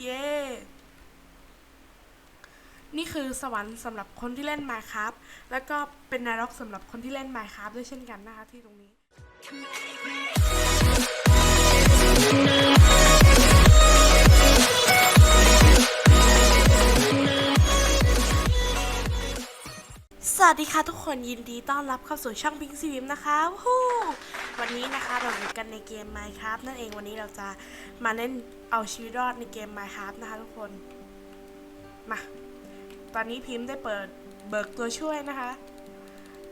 เย้ นี่คือสวรรค์สำหรับคนที่เล่น Minecraft แล้วก็เป็นนรกสำหรับคนที่เล่น Minecraft ด้วยเช่นกันนะคะที่ตรงนี้สวัสดีค่ะทุกคนยินดีต้อนรับเข้าสู่ช่องพิงซีวิมนะคะวู้ วันนี้นะคะเราอยู่กันในเกม Minecraft นั่นเองวันนี้เราจะมาเล่นเอาชีวิตรอดในเกม Minecraft นะคะทุกคนมาตอนนี้พิมพ์ได้เปิดเบิกตัวช่วยนะคะ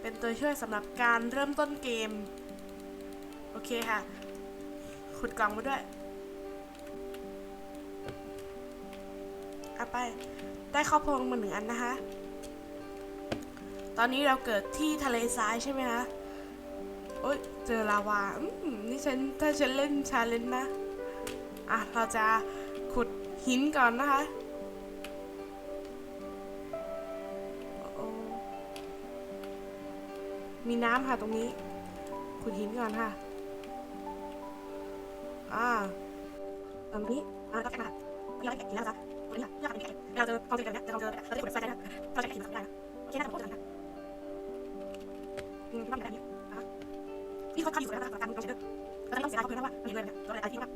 เป็นตัวช่วยสำหรับการเริ่มต้นเกม โอเคค่ะ ขุดกล่องมาด้วยเอาไปได้ข้าวโพดมาหนึ่งอันนะคะ ตอนนี้เราเกิดที่ทะเลทรายใช่ไหมคะ โอ๊ยเจอลาวาอืมนี่ฉันถ้าฉันเล่นชาเลนจ์นะ อะ เราจะขุดหินก่อนนะคะโอ้มีน้ำค่ะตรงนี้ ขุดหินก่อนค่ะ อ่าตรงนี้อ่าก็จะมาเราจะแกะกินแล้วจ้ะวันนี้ค่ะเราจะแกะเราจะเอาเจอกันเนี่ยเราจะเราจะขุดแบบไฟได้นะเราจะแกะกินแบบได้นะโอเคน่าจะพูดกันนะอืมที่บ้านมีแบบนี้ะคะพี่เขาทำอยู่แล้วนะคะการมีกองเชียร์เราจะต้องเสียดายเขาเพื่อนว่ามันเห็นเลยนี่ยเราเลยตายที่ว่า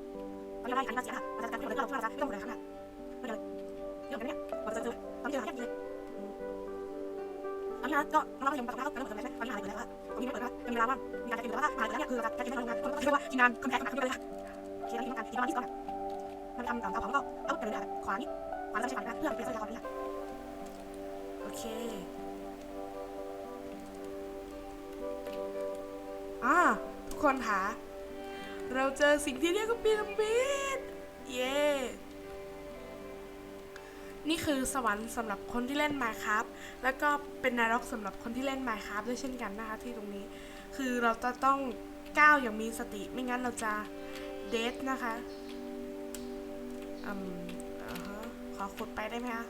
เราจะได้อันนี้มาเสียค่ะเราจะการที่เราเราเราจะไม่ต้องหมดเลยค่ะไม่เลยเรื่องแบบนี้เราจะเจอตอนนี้เราแค่เลยตอนนี้นะก็น้องๆยังประกาศกันเริ่มเปิดแล้วใช่ไหมตอนนี้หายไปแล้วค่ะตอนนี้ไม่เปิดแล้วยังมีเวลาว่างมีการจะกินแต่ว่าหายไปแล้วเนี่ยคือเรจะกินไม่ลงงานคนก็คิดว่ากินนานคนแพ้คนหนักเลยค่ะโอเคแล้วกินกันกินประมาณที่ก่อนมันทำต่อเอาของก็เอาไปเลยขวานี้ขวาแล้วใช้ขวานะเพื่อเปลี่ยนเสื้อเขาไปเลยโอเค อ่าทุกคนคะเราเจอสิ่งที่เรียกว่าพีระมิด เย้ นี่คือสวรรค์สำหรับคนที่เล่น Minecraft แล้วก็เป็นนรกสำหรับคนที่เล่น Minecraft ด้วยเช่นกันนะคะที่ตรงนี้ คือเราจะต้องก้าวอย่างมีสติ ไม่งั้นเราจะเดทนะคะอืมอ่าฮะขอขุดไปได้ไหมคะ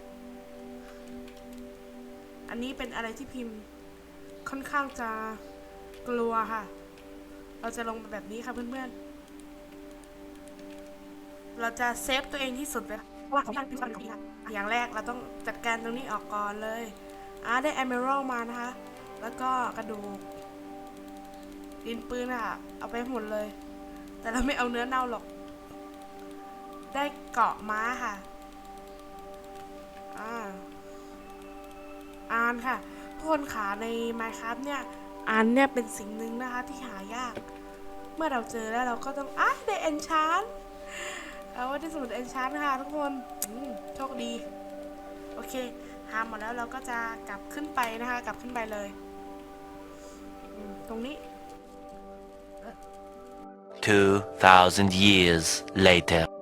อันนี้เป็นอะไรที่พิมพ์ค่อนข้างจะกลัวค่ะ เราจะลงแบบนี้ค่ะเพื่อนๆ เราจะเซฟตัวเองที่สุดเลยเพราะว่าของท่านพิมพ์เป็นของพี่ค่ะอะอย่างแรกเราต้องจัดการตรงนี้ออกก่อนเลยอ่าได้ Emerald มานะคะ แล้วก็กระดูกดินปืนอะเอาไปหมดเลย แต่เราไม่เอาเนื้อเน่าหรอก ได้เกาะม้าค่ะอ่าอานค่ะทุกคนขาใน Minecraft เนี่ย อานเนี่ยเป็นสิ่งหนึ่งนะคะที่หายาก เมื่อเราเจอแล้วเราก็ต้องอ้าได้เอนชานเอาว่าได้สมุดเอนชานค่ะทุกคนโชคดี โอเคหาหมดแล้วเราก็จะกลับขึ้นไปนะคะ กลับขึ้นไปเลย ตรงนี้2,000 years later.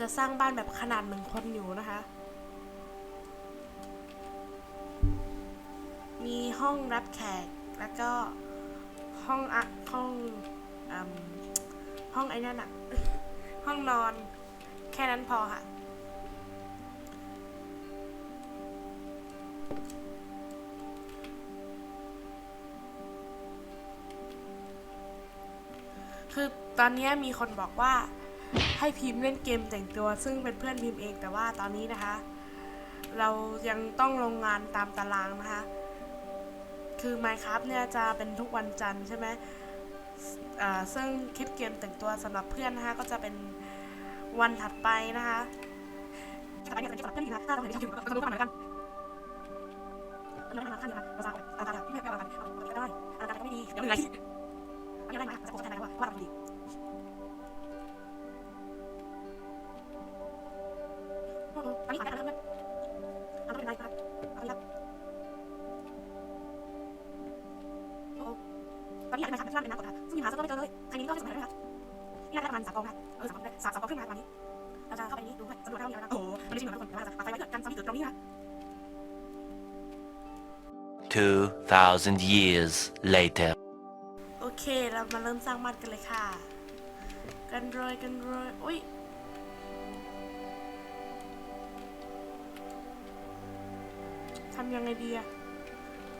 จะสร้างบ้านแบบขนาดหนึ่งคนอยู่นะคะ มีห้องรับแขก แล้วก็ห้องอะห้องอห้องไอ้นั่นอะห้องนอน แค่นั้นพอค่ะ คือตอนนี้มีคนบอกว่า ให้พิมพ์เล่นเกมแต่งตัว ซึ่งเป็นเพื่อนพิมพ์เองแต่ว่าตอนนี้นะคะ เรายังต้องลงงานตามตารางนะคะ คือ Minecraft เนี่ยจะเป็นทุกวันจันทร์ใช่ไหมอ่าซึ่งคลิปเกมแต่งตัวสำหรับเพื่อนนะคะก็จะเป็นวันถัดไปนะคะสำหรับเพื่อนนะถ้าเราเห็นที่อยู่เราดูกันเหมือนกันเราไม่ทำขั้นนะเราจะเอาตามที่ไม่เอาตามก็ได้เอาตามก็ไม่ดีเดี๋ยวเหนื่อยอันนี้ได้ไหมจะโฆษณาว่าว่าเราดี ประมาณสามกองค่ะเออสามกองได้สามสามกองขึ้นมาประมาณนี้เราจะเข้าไปนี้ดูด้วยสำรวจให้เรามีอะไรบ้าโอ้โหมันไม่ใช่เหมือนคนแต่ว่าจะปักไฟไว้เกิดกันซอมบี้เกิดตรงนี้ค่ะ2,000 years later. โอเคเรามาเริ่มสร้างบ้านกันเลยค่ะ กันเลยกันเลยอุ้ยทำยังไงดีอะ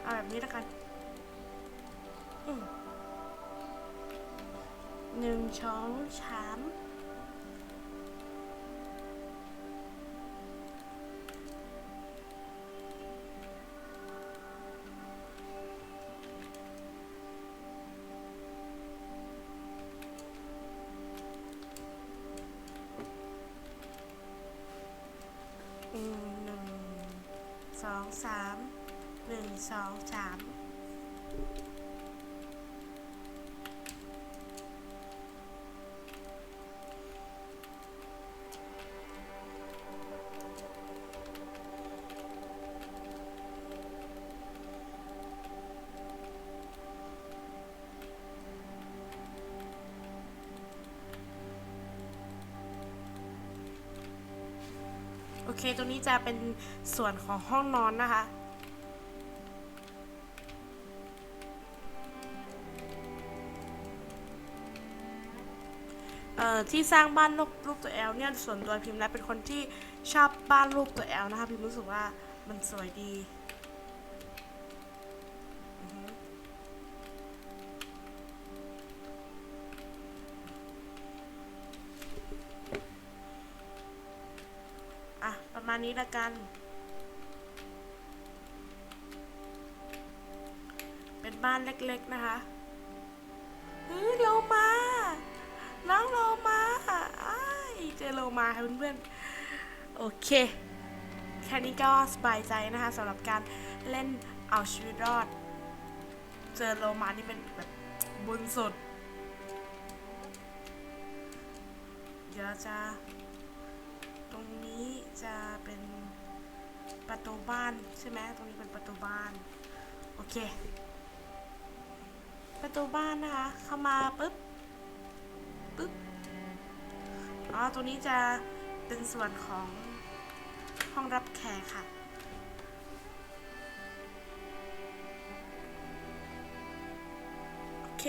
เอาแบบนี้แล้วกัน อืม หนึ่งช้องสามอืมหนึ่งสองสามหนึ่งสองสาม เคตรงนี้จะเป็นส่วนของห้องนอนนะคะเอ่อที่สร้างบ้านรูปรูปตัวแอลเนี่ยส่วนตัวพิมพ์แล้วเป็นคนที่ชอบบ้านรูปตัวแอลนะคะพิมรู้สึกว่ามันสวยดี มาณนี้ละกัน เป็นบ้านเล็กๆนะคะเฮ้ยโลมาน้องโลมาอ้ายเจอโลมาค่ะเพื่อนๆ โอเค แค่นี้ก็สบายใจนะคะสำหรับการเล่นเอาชีวิตรอด เจอโลมานี่เป็นแบบบุญสุด เดี๋ยวเราจะ จะเป็นประตูบ้านใช่ไหมตรงนี้เป็นประตูบ้าน โอเค ประตูบ้านนะคะ เข้ามาปุ๊บปึ๊บอ๋อตัวนี้จะเป็นส่วนของห้องรับแขกค่ะโอเค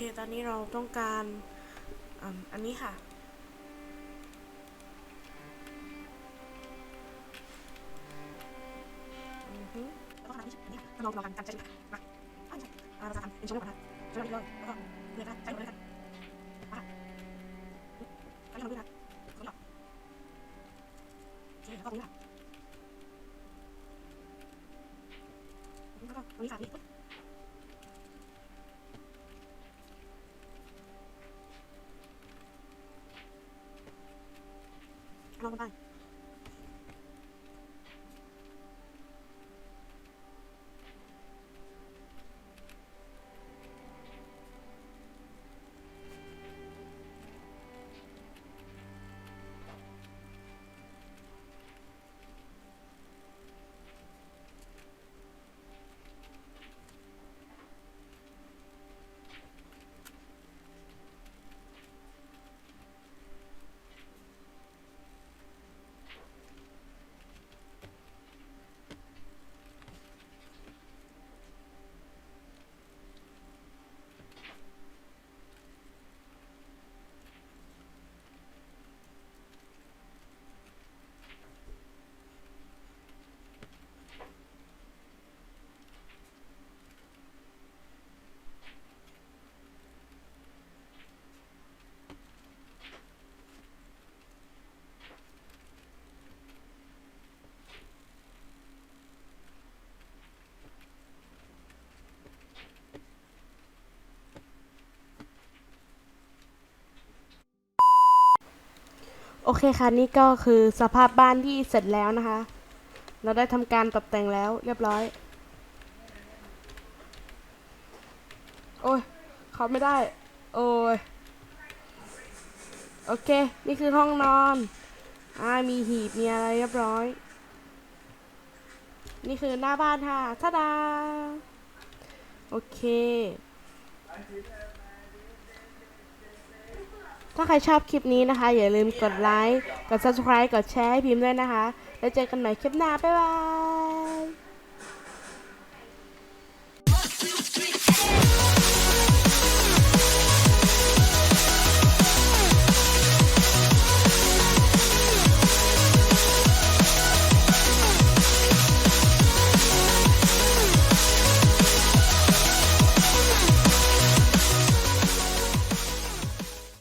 เคตอนนี้เราต้องการอ,อันนี้ค่ะอือฮึแล้วก็ทำที่นี่ค่ะเราลองกันกันใช่ไหมมาอ่าใช่อ่าเราจะทำเป็นช่วงก่อนนะช่วงนี้เลยแล้วก็เนี่ยนะใช้หมดเลยกันมาใช้หมดเลยนะคนละโอเคแล้วก็ตรงนี้ค่ะแล้วก็ตรงนี้ค่ะนี่ปุ๊บ bye โอเคค่ะนี่ก็คือสภาพบ้านที่เสร็จแล้วนะคะ เราได้ทำการตกแต่งแล้วเรียบร้อย โอ้ยเขาไม่ได้ โอ้ยโอเค นี่คือห้องนอนอ่ามีหีบมีอะไรเรียบร้อย นี่คือหน้าบ้านค่ะท่าดา โอเค ถ้าใครชอบคลิปนี้นะคะ อย่าลืมกดไลค์ กด subscribe กดแชร์ให้พิมพ์ด้วยนะคะ แล้วเจอกันใหม่คลิปหน้า บ๊ายบาย